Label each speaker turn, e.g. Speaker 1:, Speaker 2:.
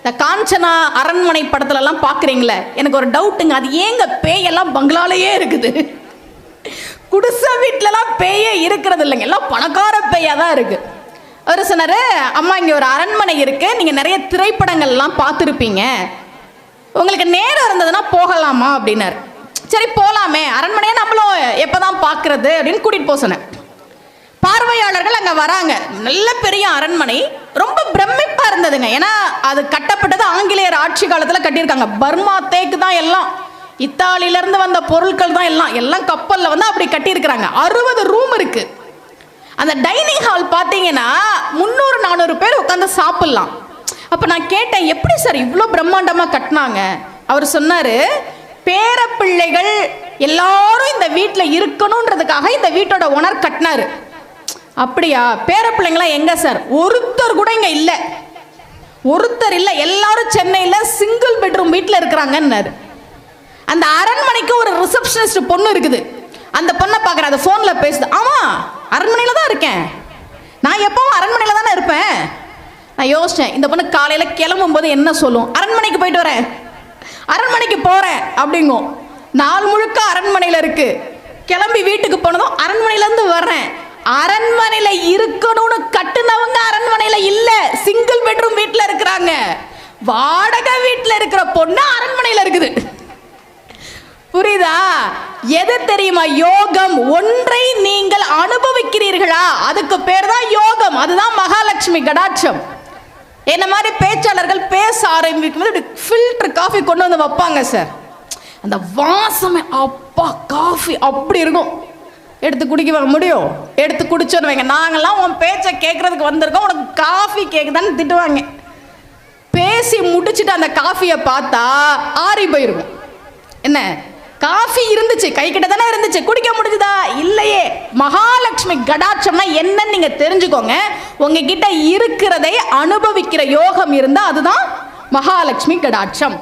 Speaker 1: இந்த காஞ்சனா அரண்மனை படத்துலலாம் பார்க்குறீங்களே எனக்கு ஒரு டவுட்டுங்க. அது ஏங்க பேயெல்லாம் பங்களாலேயே இருக்குது? குடிசை வீட்டிலலாம் பேயே இருக்கிறது இல்லைங்க. எல்லாம் பணக்கார பேயாக தான் இருக்குது அவர் சொன்னாரு அம்மா இங்கே ஒரு அரண்மனை இருக்குது நீங்கள் நிறைய திரைப்படங்கள்லாம் பார்த்துருப்பீங்க. உங்களுக்கு நேரம் இருந்ததுன்னா போகலாமா? அப்படின்னாரு. சரி போகலாமே அரண்மனையை நம்மளும் எப்பதான் பார்க்குறது? அப்படின்னு கூட்டிகிட்டு போக சொன்னேன். பார்வையாளர்கள் அங்கே வராங்க. நல்ல பெரிய அரண்மனை. ரொம்ப பிரமிப்பா இருந்ததுங்க ஏன்னா அது கட்டப்பட்டது ஆங்கிலேயர் ஆட்சி காலத்தில் கட்டியிருக்காங்க. பர்மா தேக்கு தான் எல்லாம். இத்தாலியில இருந்து வந்த பொருட்கள் தான் எல்லாம். எல்லாம் கப்பலில் வந்து அப்படி கட்டியிருக்கிறாங்க. அறுபது ரூம் இருக்கு. அந்த டைனிங் ஹால் பார்த்தீங்கன்னா முந்நூறு நானூறு பேர் உட்காந்து சாப்பிட்லாம். அப்போ நான் கேட்டேன் எப்படி சார் இவ்வளோ பிரம்மாண்டமாக கட்டினாங்க? அவர் சொன்னார் பேரப்பிள்ளைகள் எல்லாரும் இந்த வீட்டில் இருக்கணுன்றதுக்காக இந்த வீட்டோட ஓனர் கட்டினாரு. அப்படியா? பேரப்பிள்ளைங்களாம் எங்கே சார்? ஒருத்தர் கூட இங்கே இல்லை. ஒருத்தர் இல்லை எல்லாரும் சென்னையில் சிங்கிள் பெட்ரூம் வீட்டில் இருக்கிறாங்கன்னாரு. அந்த அரண்மனைக்கு ஒரு ரிசப்ஷனிஸ்ட் பொண்ணு இருக்குது. அந்த பொண்ணை பார்க்குறேன் அது ஃபோனில் பேசுது ஆமாம் அரண்மனையில் தான் இருக்கேன். நான் எப்பவும் அரண்மனையில் தானே இருப்பேன். நான் யோசித்தேன் இந்த பொண்ணு காலையில் கிளம்பும் போது என்ன சொல்லும்? அரண்மனைக்கு போயிட்டு வரேன். அரண்மனைக்கு போகிறேன் அப்படிங்கும். நாள் முழுக்க அரண்மனையில் இருக்குது கிளம்பி வீட்டுக்கு போனதும் அரண்மனையிலேருந்து வர்றேன். அரண்மனையில் இருக்கணும் கட்டுனவங்க அரண்மனையில் இல்லை சிங்கிள் பெட்ரூம் வீட்டில் வாடகை வீட்டில் இருக்கிற பொண்ணு அரண்மனையில் இருக்குது. புரியுதா? எது தெரியுமா? யோகம் ஒன்றை நீங்கள் அனுபவிக்கிறீர்களா? அதுக்கு பேர் தான் யோகம். அதுதான் மகாலட்சுமி கடாட்சம். என்ன மாதிரி பேச்சாளர்கள் பேச ஆரம்பிக்கும் போது ஃபில்டர் காஃபி கொண்டு வந்து வைப்பாங்க சார் அந்த வாசமே அப்பா காஃபி அப்படி இருக்கும். எடுத்து குடிக்க முடியும். எடுத்து குடிச்சோன்னு வைங்க. நாங்கெல்லாம் உன் பேச்சை கேட்கறதுக்கு வந்திருக்கோம். உனக்கு காஃபி கேட்குதான்னு திட்டுவாங்க. பேசி முடிச்சுட்டு அந்த காஃபியை பார்த்தா ஆறி போயிருக்கும் என்ன? காஃபி இருந்துச்சு கை கிட்ட தானே இருந்துச்சு குடிக்க முடிஞ்சுதா? இல்லையே. மகாலட்சுமி கடாட்சம்னா என்னன்னு நீங்க தெரிஞ்சுக்கோங்க. உங்ககிட்ட இருக்கிறதை அனுபவிக்கிற யோகம் இருந்தா அதுதான் மகாலட்சுமி கடாட்சம்.